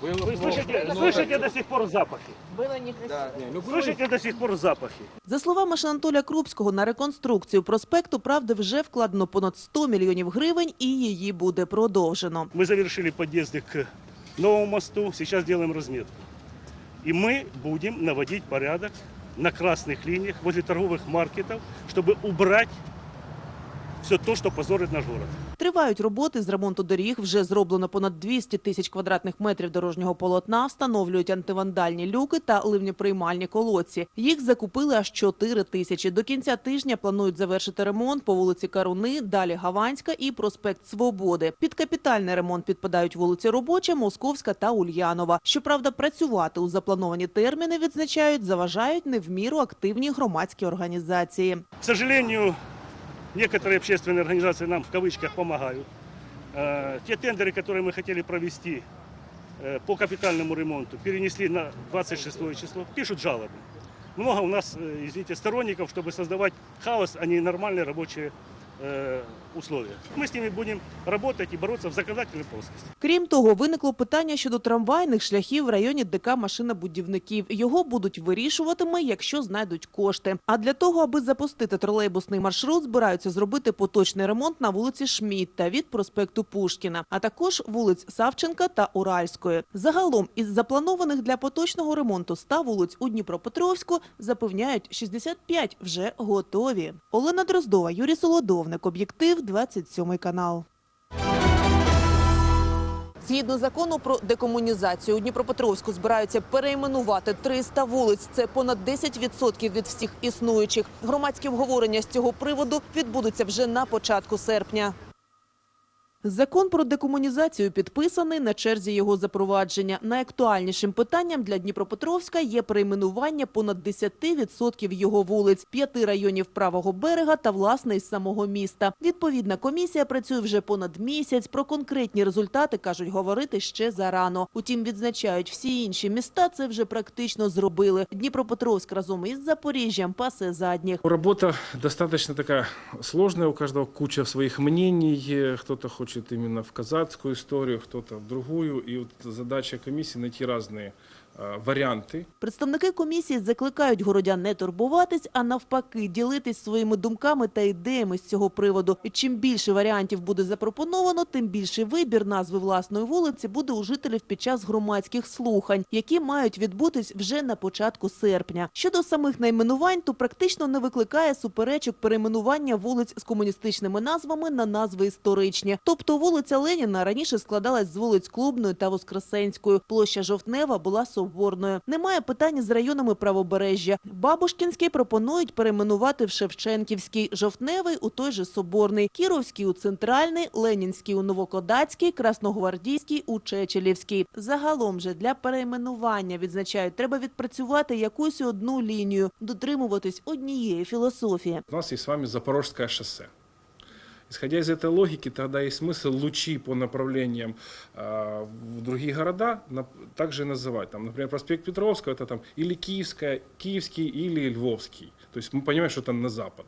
Вы слышите, слышите до сих пор запахи? Было некрасиво. Слышите до сих пор запахи? За словами Шанатоля Крупського, на реконструкцію проспекту правди вже вкладено понад 100 мільйонів гривень, і її буде продовжено. Мы завершили подъезды к новому мосту, сейчас делаем разметку. И мы будем наводить порядок на красных линиях возле торговых маркетов, чтобы убрать все то, что позорит наш город. Тривають роботи з ремонту доріг. Вже зроблено понад 200 тисяч квадратних метрів дорожнього полотна. Встановлюють антивандальні люки та ливнеприймальні колодці. Їх закупили аж 4 тисячі. До кінця тижня планують завершити ремонт по вулиці Каруни, далі Гаванська і проспект Свободи. Під капітальний ремонт підпадають вулиці Робоча, Московська та Ульянова. Щоправда, працювати у заплановані терміни відзначають, заважають не в міру активні громадські організації. К сожалению, некоторые общественные организации нам в кавычках помогают. Э, Те тендеры, которые мы хотели провести э, по капитальному ремонту, перенесли на 26 число. Пишут жалобы. Много у нас, э, извините, сторонников, чтобы создавать хаос, а не нормальные рабочие э, условия. Мы с ними будем работать и бороться в законодательной плоскости. Крім того, виникло питання щодо трамвайних шляхів в районі ДК машинобудівників. Його будуть вирішуватиме, якщо знайдуть кошти. А для того, аби запустити тролейбусний маршрут, збираються зробити поточний ремонт на вулиці Шмітта від проспекту Пушкіна, а також вулиць Савченка та Уральської. Загалом із запланованих для поточного ремонту 100 вулиць у Дніпропетровську запевняють 65 вже готові. Олена Дроздова, Юрій Солодовник, об'єктив 27 канал. Згідно закону про декомунізацію, у Дніпропетровську збираються перейменувати 300 вулиць. Це понад 10% від всіх існуючих. Громадські обговорення з цього приводу відбудуться вже на початку серпня. Закон про декомунізацію підписаний на черзі його запровадження. Найактуальнішим питанням для Дніпропетровська є перейменування понад 10% його вулиць, п'яти районів правого берега та власне із самого міста. Відповідна комісія працює вже понад місяць. Про конкретні результати кажуть говорити ще зарано. Утім, відзначають всі інші міста. Це вже практично зробили. Дніпропетровськ разом із Запоріжжям пасе задніх. Работа достаточно такая сложная, у каждого куча своих мнений, э, кто-то хочет именно в казацкую историю, кто-то в другую, и вот задача комиссии найти разные э, варианты. Представники комісії закликають городян не турбуватись, а навпаки ділитись своїми думками та ідеями з цього приводу. І чим більше варіантів буде запропоновано, тим більший вибір назви власної вулиці буде у жителів під час громадських слухань, які мають відбутись вже на початку серпня. Щодо самих найменувань, то практично не викликає суперечок перейменування вулиць з комуністичними назвами на назви історичні. Тобто вулиця Леніна раніше складалась з вулиць Клубної та Воскресенської. Площа Жовтнева була Соборною. Немає питань з районами правобережжя. Бабушкінський пропонують перейменувати в Шевченківський, Жовтневий у той же Соборний, Кіровський у Центральний, Ленінський у Новокодацький, Красногвардійський у Чечелівський. Загалом же для перейменування відзначають, треба відпрацювати якусь одну лінію, дотримуватись однієї філософії. У нас есть с вами Запорожское шоссе. Исходя из этой логики, тогда есть смысл лучи по направлениям э, в другие города на- также называть. Там, например, проспект Петровского это там или Киевская, Киевский, или Львовский. То есть мы понимаем, что это на запад.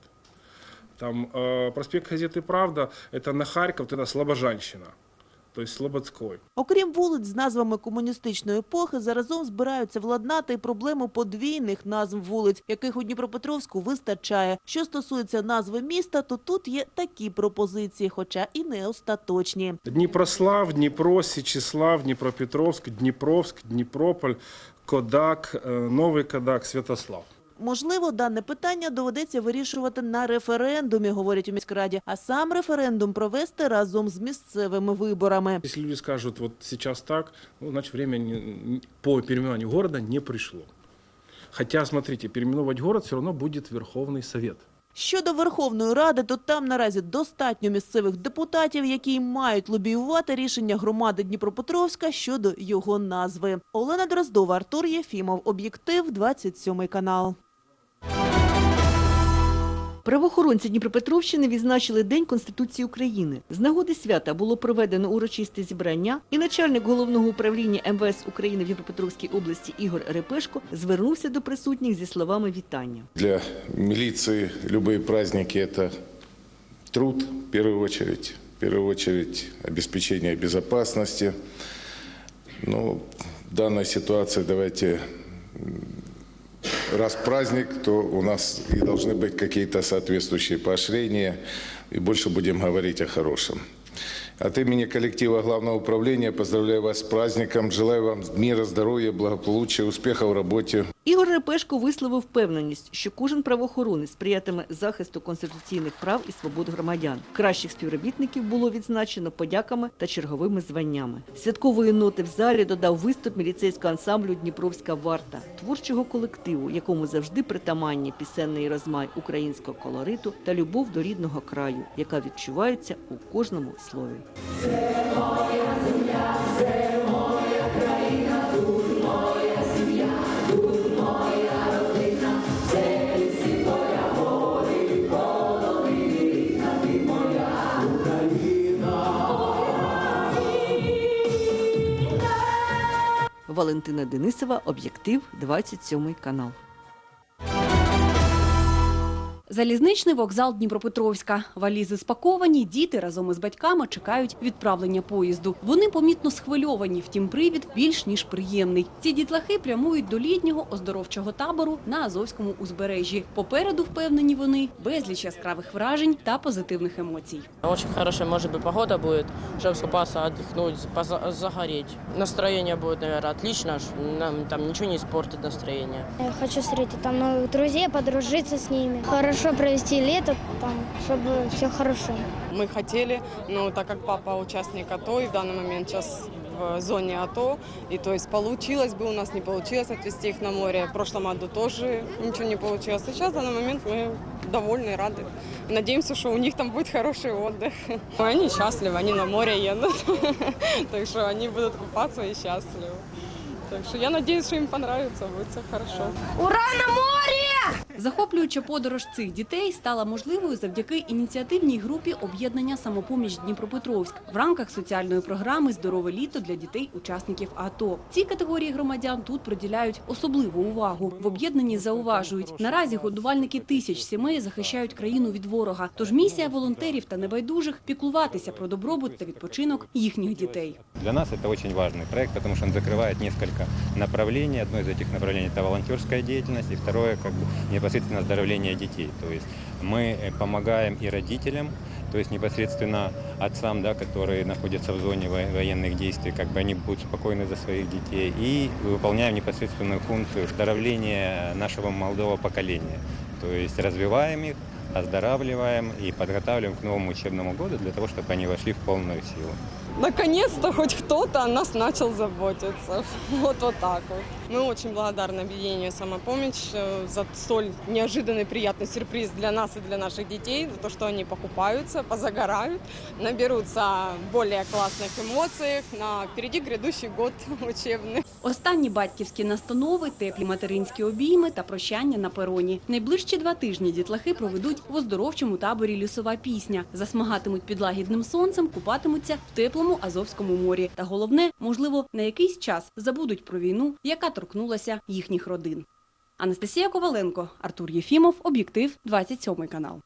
Там э, проспект газеты «Правда» это на Харьков, это Слобожанщина, то есть Слободской. Окрім вулиць з назвами комуністичної епохи, заразом збираються владнати проблему подвійних назв вулиць, яких у Дніпропетровську вистачає. Що стосується назви міста, то тут є такі пропозиції, хоча і не остаточні. Дніпрослав, Дніпро, Січеслав, Дніпропетровськ, Дніпровськ, Дніпрополь, Кодак, е, Новий Кодак, Святослав. Можливо, дане питання доведеться вирішувати на референдумі, говорять у міськраді, а сам референдум провести разом з місцевими виборами. Если люди скажут, вот сейчас так, ну, значит, время по переименованию города не пришло. Хотя, смотрите, переименовать город все равно будет Верховный Совет. Щодо Верховної Ради, то там наразі достатньо місцевих депутатів, які мають лобіювати рішення громади Дніпропетровська щодо його назви. Олена Дроздова, Артур Єфімов, Об'єктив, 27 канал. Правоохоронці Дніпропетровщини відзначили День Конституції України. З нагоди свята було проведено урочисте зібрання, і начальник головного управління МВС України в Дніпропетровській області Ігор Репешко звернувся до присутніх зі словами вітання. Для милиции любые праздники – это труд, в первую очередь, в первую очередь обеспечение безопасности. Ну, в данной ситуации давайте, раз праздник, то у нас и должны быть какие-то соответствующие поощрения, и больше будем говорить о хорошем. От имени коллектива Главного управления поздравляю вас с праздником, желаю вам мира, здоровья, благополучия, успеха в работе. Ігор Репешко висловив впевненість, що кожен правоохоронець сприятиме захисту конституційних прав і свобод громадян. Кращих співробітників було відзначено подяками та черговими званнями. Святкової ноти в залі додав виступ міліцейського ансамблю Дніпровська варта, творчого колективу, якому завжди притаманні пісенний розмай українського колориту та любов до рідного краю, яка відчувається у кожному слові. Валентина Денисова, об'єктив, 27 канал. Залізничний вокзал Дніпропетровська. Валізи спаковані, діти разом із батьками чекають відправлення поїзду. Вони помітно схвильовані, втім привід більш ніж приємний. Ці дітлахи прямують до літнього оздоровчого табору на Азовському узбережжі. Попереду впевнені вони безліч яскравих вражень та позитивних емоцій. Очень хорошая, может быть, погода будет, чтобы скупаться, отдохнуть, поза- загореть. Настроение будет, наверное, отлично, ш- нам там ничего не испортит настроение. Я хочу встретить там новых друзей, подружиться с ними. Хорошо провести лето там, чтобы все хорошо. Мы хотели, но так как папа участник АТО и в данный момент сейчас в зоне АТО, и то есть получилось бы у нас, не получилось отвезти их на море. В прошлом году тоже ничего не получилось. Сейчас в данный момент мы довольны, рады. Надеемся, что у них там будет хороший отдых. Они счастливы, они на море едут, так что они будут купаться и счастливы. Так что я надеюсь, что им понравится, будет все хорошо. Захоплююча подорож цих дітей стала можливою завдяки ініціативній групі об'єднання самопоміч Дніпропетровськ в рамках соціальної програми Здорове літо для дітей-учасників АТО. Ці категорії громадян тут приділяють особливу увагу. В об'єднанні зауважують, наразі годувальники тисяч сімей захищають країну від ворога. Тож місія волонтерів та небайдужих піклуватися про добробут та відпочинок їхніх дітей. Для нас это очень важный проект, потому что он закрывает несколько направлений. Одно из этих направлений – это волонтерская деятельность, и второе – как бы непосредственно оздоровление детей. То есть мы э, помогаем и родителям, то есть непосредственно отцам, да, которые находятся в зоне во- военных действий, как бы они будут спокойны за своих детей, и выполняем непосредственную функцию оздоровления нашего молодого поколения. То есть развиваем их, оздоравливаем и подготавливаем к новому учебному году для того, чтобы они вошли в полную силу. Наконец-то хоть кто-то о нас начал заботиться. Вот вот так вот. Мы очень благодарны объединению «Самопомощь» э, за столь неожиданный приятный сюрприз для нас и для наших детей, за то, что они покупаются, позагорают, наберутся более классных эмоций на впереди грядущий год учебный. Останні батьківські настанови, теплі материнські обійми та прощання на пероні. Найближчі два тижні дітлахи проведуть в оздоровчому таборі Лісова пісня. Засмагатимуть під лагідним сонцем, купатимуться в теплому Азовському морі. Та головне, можливо, на якийсь час забудуть про війну, яка торкнулася їхніх родин. Анастасія Коваленко, Артур Єфімов, Об'єктив, 27 канал.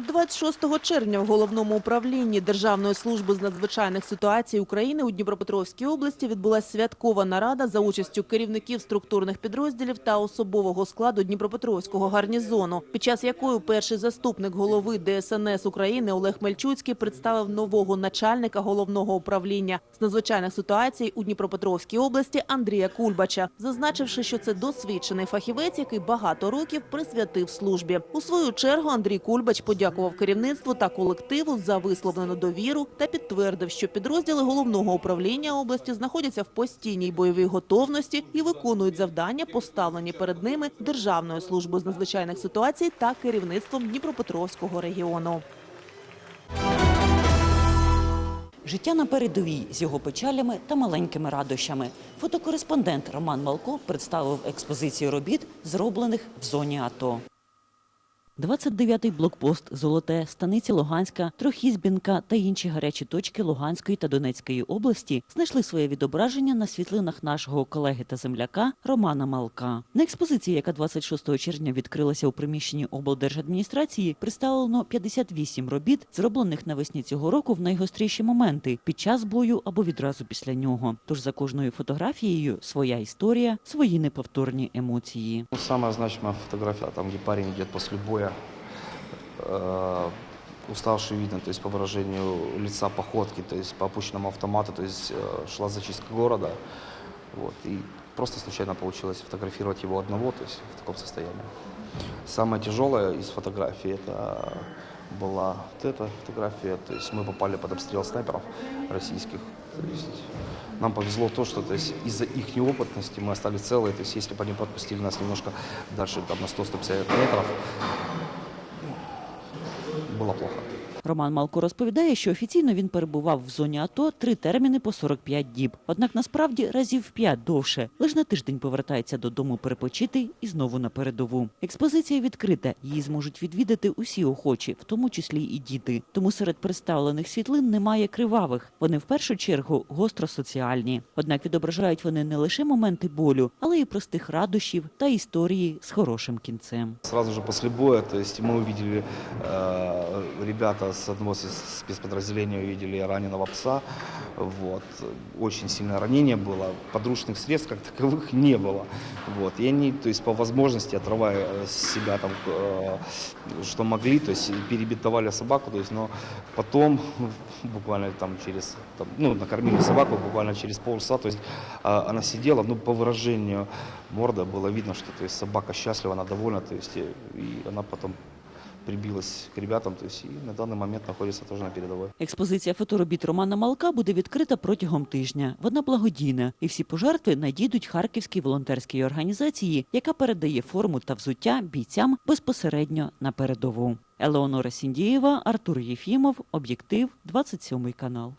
26 червня в головному управлінні Державної служби з надзвичайних ситуацій України у Дніпропетровській області відбулася святкова нарада за участю керівників структурних підрозділів та особового складу Дніпропетровського гарнізону, під час якої перший заступник голови ДСНС України Олег Мельчуцький представив нового начальника головного управління з надзвичайних ситуацій у Дніпропетровській області Андрія Кульбача, зазначивши, що це досвідчений фахівець, який багато років присвятив службі. У свою чергу Андрій Кульбач подякував керівництву та колективу за висловлену довіру та підтвердив, що підрозділи головного управління області знаходяться в постійній бойовій готовності і виконують завдання, поставлені перед ними Державною службою з надзвичайних ситуацій та керівництвом Дніпропетровського регіону. Життя на передовій з його печалями та маленькими радощами. Фотокореспондент Роман Малко представив експозицію робіт, зроблених в зоні АТО. 29-й блокпост Золоте, станиця Луганська, Трохізбінка та інші гарячі точки Луганської та Донецької області знайшли своє відображення на світлинах нашого колеги та земляка Романа Малка. На експозиції, яка 26 червня відкрилася у приміщенні облдержадміністрації, представлено 58 робіт, зроблених навесні цього року в найгостріші моменти під час бою або відразу після нього. Тож за кожною фотографією своя історія, свої неповторні емоції. Ну, самая значимая фотография, там, где парень идет после боя, э, уставший видно, то есть по выражению лица, походки, то есть по опущенному автомату, то есть э, шла зачистка города. Вот, и просто случайно получилось фотографировать его одного, то есть в таком состоянии. Самое тяжелое из фотографий это была вот эта фотография, то есть мы попали под обстрел снайперов российских. То есть нам повезло то, что то есть, из-за их неопытности мы остались целые. То есть если бы они подпустили нас немножко дальше, там, на 100-150 метров, было плохо. Роман Малко розповідає, що офіційно він перебував в зоні АТО три терміни по 45 діб. Однак насправді разів п'ять довше. Лиш на тиждень повертається додому перепочити і знову на передову. Експозиція відкрита. Її зможуть відвідати усі охочі, в тому числі і діти. Тому серед представлених світлин немає кривавих. Вони в першу чергу гостро соціальні. Однак відображають вони не лише моменти болю, але й простих радощів та історії з хорошим кінцем. Сразу же после боя, то есть мы увидели, э, ребята с одного из спецподразделения увидели раненого пса. Вот. Очень сильное ранение было. Подручных средств как таковых не было. Вот. И они, то есть по возможности, отрывая с себя там, э, что могли, то есть перебинтовали собаку, то есть, но потом буквально там через, там, ну, накормили собаку буквально через полчаса, то есть а, она сидела, ну, по выражению морда было видно, что то есть, собака счастлива, она довольна, то есть, и, и она потом прибилась к ребятам, то есть, и на данный момент находится тоже на передовой. Експозиція фоторобіт Романа Малка буде відкрита протягом тижня. Вона благодійна, і всі пожертви надійдуть Харківській волонтерській організації, яка передає форму та взуття бійцям безпосередньо на передову. Елеонора Сіндієва, Артур Єфімов, Об'єктив, 27 канал.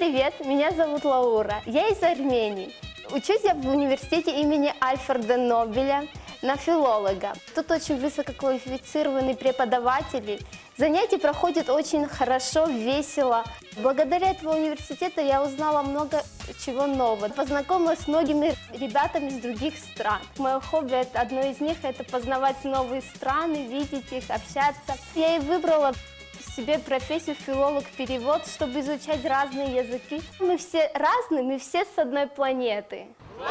Привет, меня зовут Лаура, я из Армении. Учусь я в университете имени Альфреда Нобеля на филолога. Тут очень высококвалифицированные преподаватели. Занятия проходят очень хорошо, весело. Благодаря этому университету я узнала много чего нового. Познакомилась с многими ребятами из других стран. Мое хобби, это- одно из них, это познавать новые страны, видеть их, общаться. Я и выбрала себе профессию филолог-перевод, чтобы изучать разные языки. Мы все разные, мы все с одной планеты. За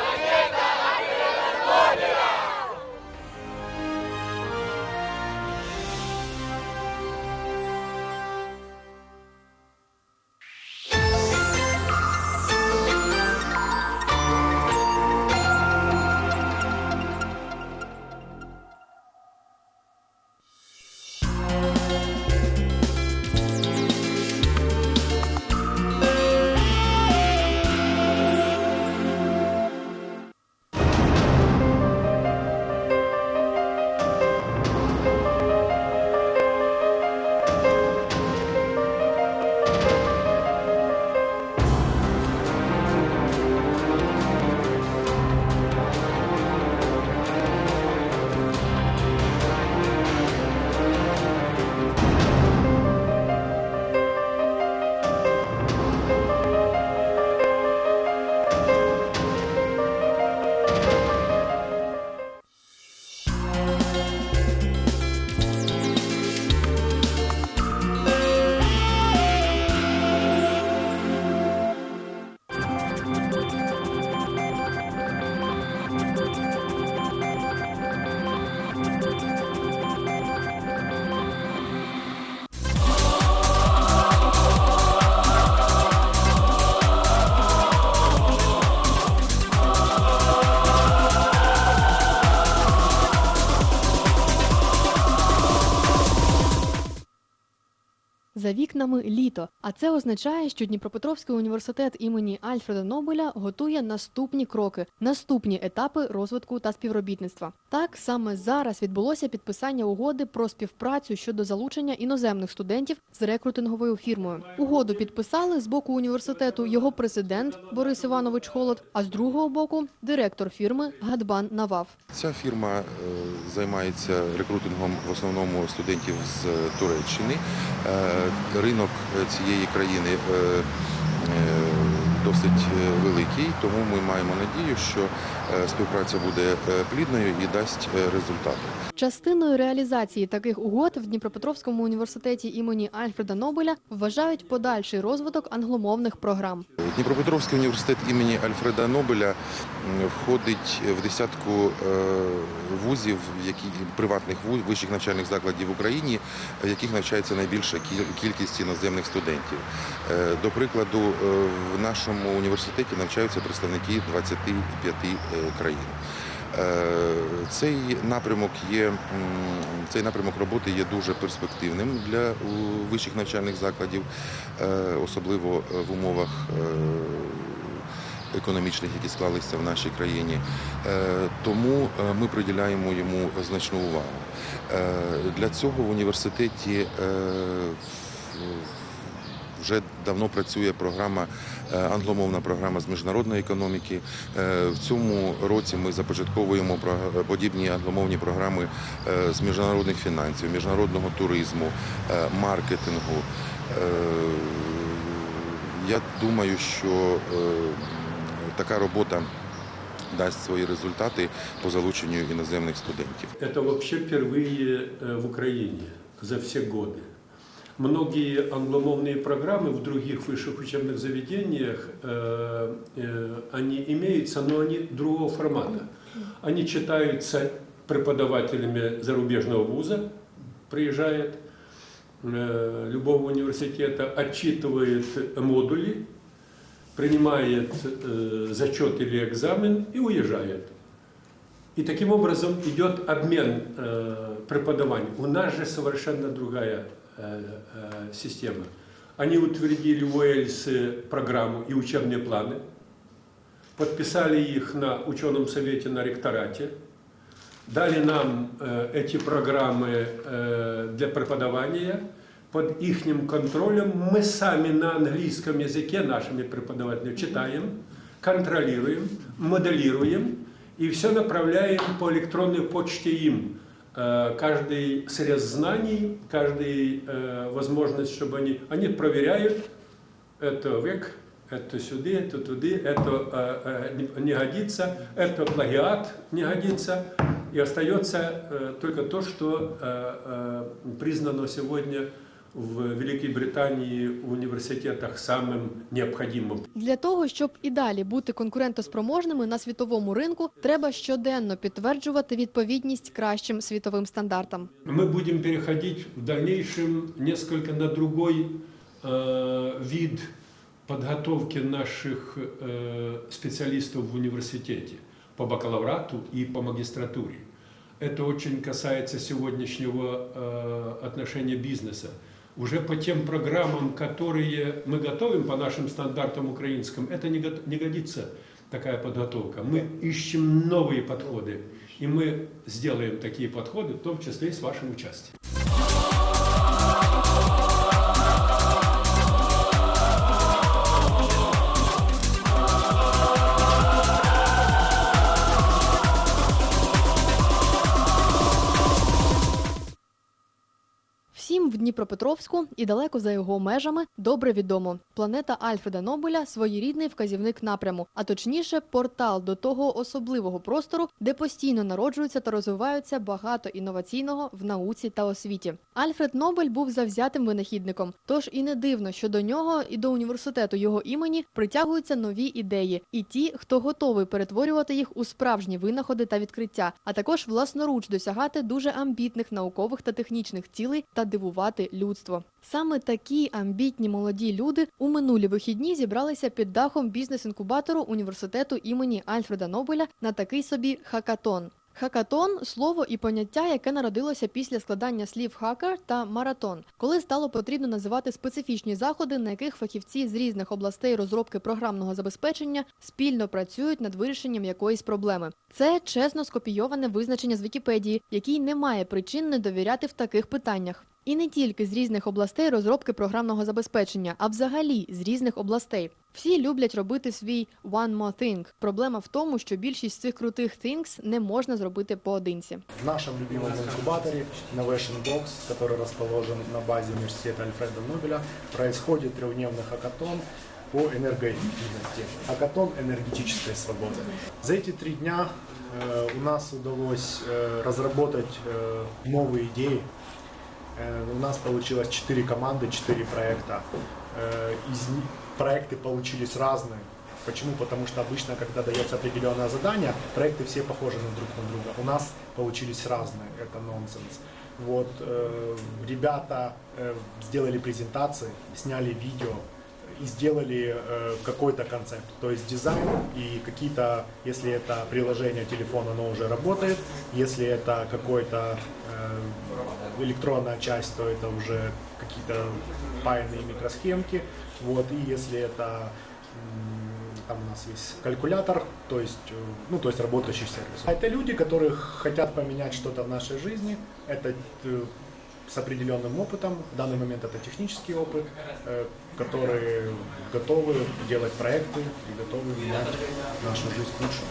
Літо. А це означає, що Дніпропетровський університет імені Альфреда Нобеля готує наступні кроки, наступні етапи розвитку та співробітництва. Так саме зараз відбулося підписання угоди про співпрацю щодо залучення іноземних студентів з рекрутинговою фірмою. Угоду підписали з боку університету його президент Борис Іванович Холод, а з другого боку директор фірми Гадбан Навав. Ця фірма е, займається рекрутингом в основному студентів з Туреччини. Е, Ринок цієї країни е, е, досить е, великий, тому ми маємо надію, що е, співпраця буде е, плідною і дасть результати. Частиною реалізації таких угод в Дніпропетровському університеті імені Альфреда Нобеля вважають подальший розвиток англомовних програм. Дніпропетровський університет імені Альфреда Нобеля входить в десятку вузів, які приватних вищих навчальних закладів в Україні, в яких навчається найбільша кіль- кількість іноземних студентів. До прикладу, в нашому університеті навчаються представники 25 е, країн. Е, Цей напрямок є цей напрямок роботи є дуже перспективним для вищих навчальних закладів, е, особливо в умовах економічних, які склалися в нашій країні. Тому ми приділяємо йому значну увагу. Для цього в університеті вже давно працює програма, е, англомовна програма з міжнародної економіки. Е, В цьому році ми започатковуємо про- подібні англомовні програми е, з міжнародних фінансів, міжнародного туризму, е, маркетингу. Е, Я думаю, що е, така робота дасть свої результати по залученню іноземних студентів. Это вообще впервые э, в Украине за все годы. Многие англомовные программы в других высших учебных заведениях, э, э, они имеются, но они другого формата. Они читаются преподавателями зарубежного вуза, приезжает э, любого университета, отчитывает модули, принимает э, зачет или экзамен и уезжает. И таким образом идет обмен э, преподаванием. У нас же совершенно другая э, э, система. Они утвердили в Уэльсе программу и учебные планы, подписали их на ученом совете на ректорате, дали нам э, эти программы для преподавания. Под их контролем мы сами на английском языке нашими преподавателями читаем, контролируем, моделируем и все направляем по электронной почте им. Э, Каждый срез знаний, каждый э, возможность, чтобы они, они проверяют, это век, это сюда, это туда, это э, не- годится, это плагиат не годится. И остается только то, что признано сегодня в Великой Британии в университетах самым необходимым. Для того, щоб і далі бути конкурентоспроможними на світовому ринку, треба щоденно підтверджувати відповідність кращим світовим стандартам. Мы будем переходить в дальнейшем несколько на другой э, вид подготовки наших э, специалистов в университете по бакалаврату и по магистратуре. Это очень касается сегодняшнего э, отношения бизнеса. Уже по тем программам, которые мы готовим по нашим стандартам украинским, это не, гот- не годится такая подготовка. Мы ищем новые подходы, и мы сделаем такие подходы, в том числе и с вашим участием. Всім в Дніпропетровську і далеко за його межами добре відомо. Планета Альфреда Нобеля своєрідний вказівник напряму, а точніше, портал до того особливого простору, де постійно народжуються та розвиваються багато інноваційного в науці та освіті. Альфред Нобель був завзятим винахідником, тож і не дивно, що до нього і до університету його імені притягуються нові ідеї, і ті, хто готовий перетворювати їх у справжні винаходи та відкриття, а також власноруч досягати дуже амбітних наукових та технічних цілей та дивувати людство. Саме такі амбітні молоді люди у минулі вихідні зібралися під дахом бізнес-інкубатору університету імені Альфреда Нобеля на такий собі хакатон. Хакатон слово і поняття, яке народилося після складання слів хакер та маратон, коли стало потрібно називати специфічні заходи, на яких фахівці з різних областей розробки програмного забезпечення спільно працюють над вирішенням якоїсь проблеми. Це чесно скопійоване визначення з Вікіпедії, який не має причин не довіряти в таких питаннях. І не тільки з різних областей розробки програмного забезпечення, а взагалі з різних областей. Всі люблять робити свій one more thing. Проблема в тому, що більшість цих крутих things не можна зробити поодинці. В нашем любимом инкубаторе Innovation Box, который расположен на базе университета Альфреда Нобеля, происходит трехдневный хакатон по энергоэффективности. Хакатон энергетической свободы. За эти три дня э, у нас удалось э, разработать э, новые идеи. Э, у нас получилось четыре команды, четыре проекта. Э, из проекты получились разные. Почему? Потому что обычно, когда дается определенное задание, проекты все похожи на друг на друга. У нас получились разные, это нонсенс. Вот, э, ребята э, сделали презентации, сняли видео и сделали э, какой-то концепт. То есть дизайн и какие-то, если это приложение телефона, оно уже работает. Если это какой-то э, электронная часть, то это уже какие-то пайные микросхемки. Вот, и если это там у нас есть калькулятор, то есть, э, ну, то есть работающий сервис. А Это люди, которые хотят поменять что-то в нашей жизни. Это э, с определенным опытом. В данный момент это технический опыт, э, которые готовы делать проекты и готовы менять нашу жизнь к лучшему.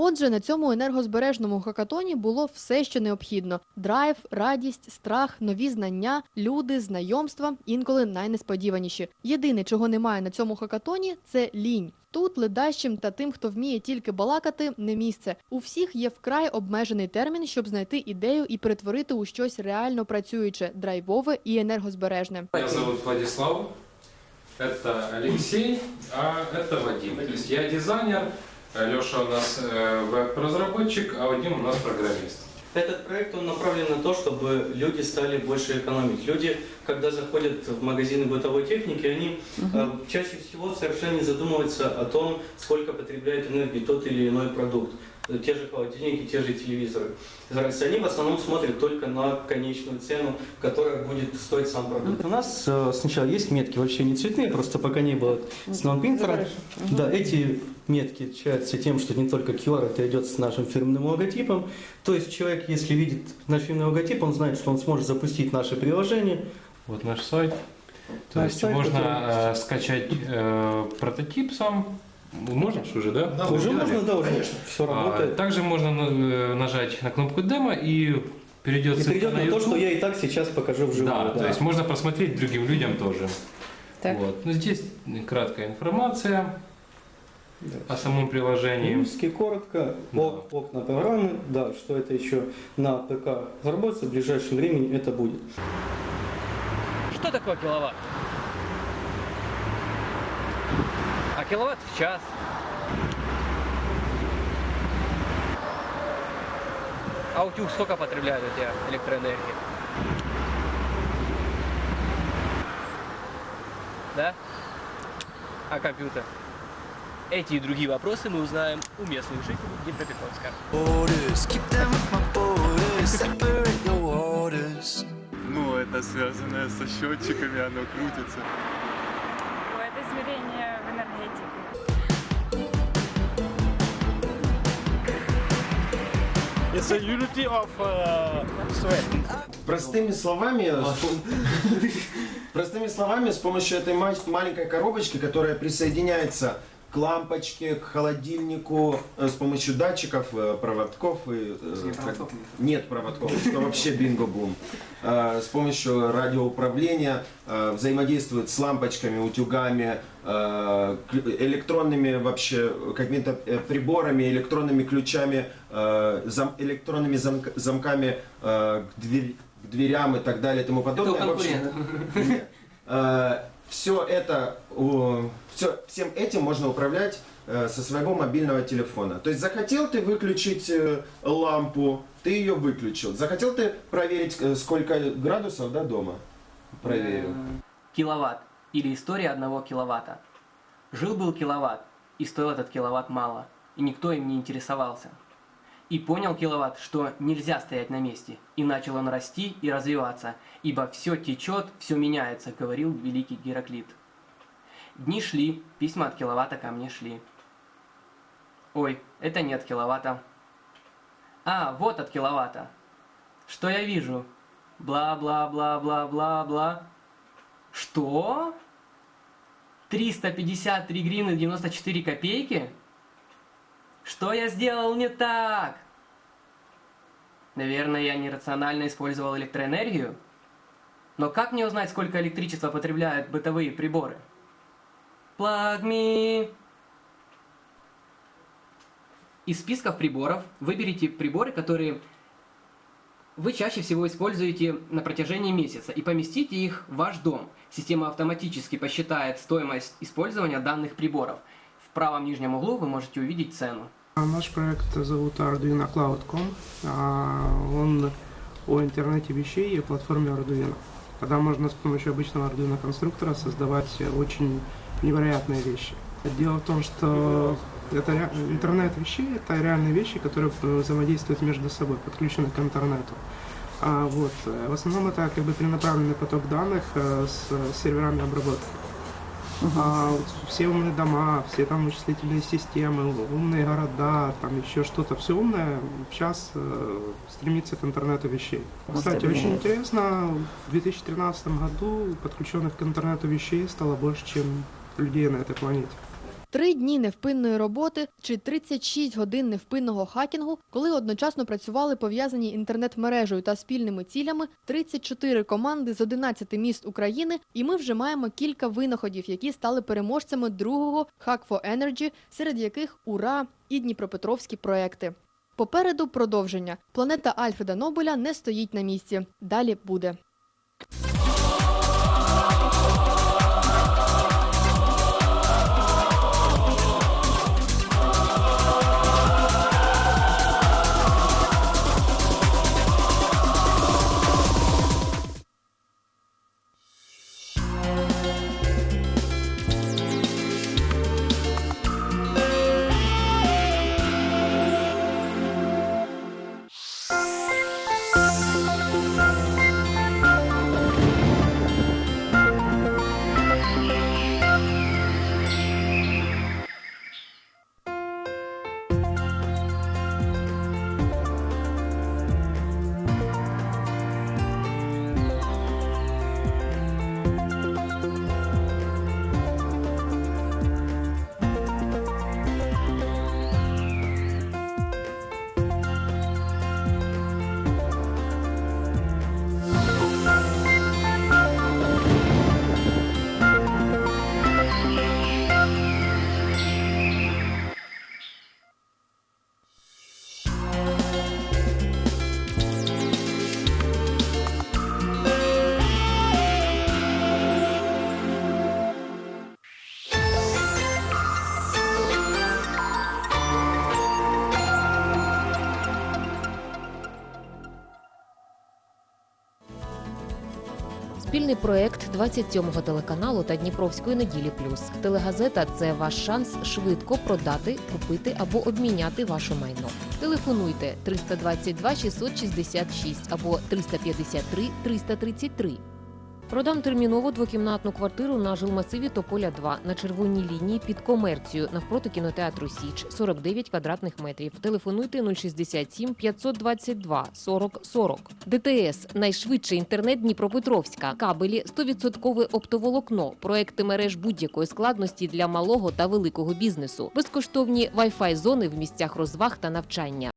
Отже, на цьому енергозбережному хакатоні було все, що необхідно: драйв, радість, страх, нові знання, люди, знайомства, інколи найнесподіваніші. Єдине, чого немає на цьому хакатоні, це лінь. Тут ледащим та тим, хто вміє тільки балакати, не місце. У всіх є вкрай обмежений термін, щоб знайти ідею і перетворити у щось реально працююче, драйвове і енергозбережне. Меня зовут Владислав, это Алексей, а это Вадим. Я дизайнер, Леша у нас э, веб-разработчик, а Вадим у нас программист. Этот проект он направлен на то, чтобы люди стали больше экономить. Люди, когда заходят в магазины бытовой техники, они э, чаще всего совершенно не задумываются о том, сколько потребляет энергии тот или иной продукт. Те же холодильники, те же телевизоры. Они в основном смотрят только на конечную цену, которая будет стоить сам продукт. У нас э, сначала есть метки, вообще не цветные, просто пока не было с ноутпринтера. Да, эти метки отличаются тем, что не только QR, это идет с нашим фирменным логотипом. То есть человек, если видит наш фирменный логотип, он знает, что он сможет запустить наше приложение. Вот наш сайт. То Наш есть сайт, можно э, скачать э, прототип сам. Можно уже, да? уже Сделали? можно, да, уже все А, работает. Также можно на- э, нажать на кнопку демо и перейдет И перейдет на то, YouTube. что я и так сейчас покажу вживую. Да, то есть можно просмотреть другим людям тоже. Вот. Ну, здесь краткая информация о самом приложении. По-русски коротко, ок- окна программы, да, что это еще на ПК заработается, в ближайшем времени это будет. Что такое киловатт? А киловатт в час. А утюг сколько потребляет у тебя электроэнергии? Да? А компьютер? Эти и другие вопросы мы узнаем у местных жителей Днепропетровска. Ну, это связано со счетчиками, оно крутится. Это измерение в энергетике. It's a unity of uh, sweat. Простыми словами, простыми словами, с помощью этой ма- маленькой коробочки, которая присоединяется к лампочке, к холодильнику, э, с помощью датчиков, э, проводков и... э, Нет проводков, что вообще бинго-бум. С помощью радиоуправления взаимодействует с лампочками, утюгами, электронными вообще какими-то приборами, электронными ключами, электронными замк- замками к, дверям и так далее и тому подобное. Общем, все это, все, всем этим можно управлять э, со своего мобильного телефона. То есть захотел ты выключить э, лампу, ты ее выключил. Захотел ты проверить, э, сколько градусов да, дома? Проверил. Киловатт или история одного киловатта. Жил-был киловатт, и стоил этот киловатт мало, и никто им не интересовался. И понял киловатт, что нельзя стоять на месте. И начал он расти и развиваться, ибо все течет, все меняется, говорил великий Гераклит. Дни шли, письма от киловатта ко мне шли. Ой, это не от киловатта. А, вот от киловатта. Что я вижу? Бла-бла-бла-бла-бла-бла. Что? 353 гривны 94 копейки? Что я сделал не так? Наверное, я нерационально использовал электроэнергию? Но как мне узнать, сколько электричества потребляют бытовые приборы? Plug me. Из списков приборов выберите приборы, которые вы чаще всего используете на протяжении месяца и поместите их в ваш дом. Система автоматически посчитает стоимость использования данных приборов. В правом нижнем углу вы можете увидеть цену. А Наш проект зовут Arduino Cloud.com. А, Он о интернете вещей и платформе Arduino. Когда можно с помощью обычного Arduino конструктора создавать очень невероятные вещи. Дело в том, что это интернет вещей это реальные вещи, которые э, взаимодействуют между собой, подключены к интернету. А вот, э, в основном это как бы перенаправленный поток данных э, с серверами обработки. А вот все умные дома, все там вычислительные системы, умные города, там еще что-то, все умное сейчас э, стремится к интернету вещей. Кстати, очень интересно, в 2013 году подключенных к интернету вещей стало больше, чем людей на этой планете. Три дні невпинної роботи чи 36 годин невпинного хакінгу, коли одночасно працювали пов'язані інтернет-мережею та спільними цілями 34 команди з 11 міст України, і ми вже маємо кілька винаходів, які стали переможцями другого Hack for Energy, серед яких УРА і Дніпропетровські проекти. Попереду продовження. Планета Альфреда Нобеля не стоїть на місці. Далі буде. Спільний проект 27-го телеканалу та Дніпровської неділі Плюс. Телегазета це ваш шанс швидко продати, купити або обміняти ваше майно. Телефонуйте 322 666 або 353 333. Продам терміново двокімнатну квартиру на жилмасиві Тополя 2 на червоній лінії під комерцію навпроти кінотеатру Січ 49 квадратних метрів. Телефонуйте 067 522 40 40. ДТС найшвидший інтернет Дніпропетровська. Кабелі 100% оптоволокно. Проекти мереж будь-якої складності для малого та великого бізнесу. Безкоштовні Wi-Fi зони в місцях розваг та навчання.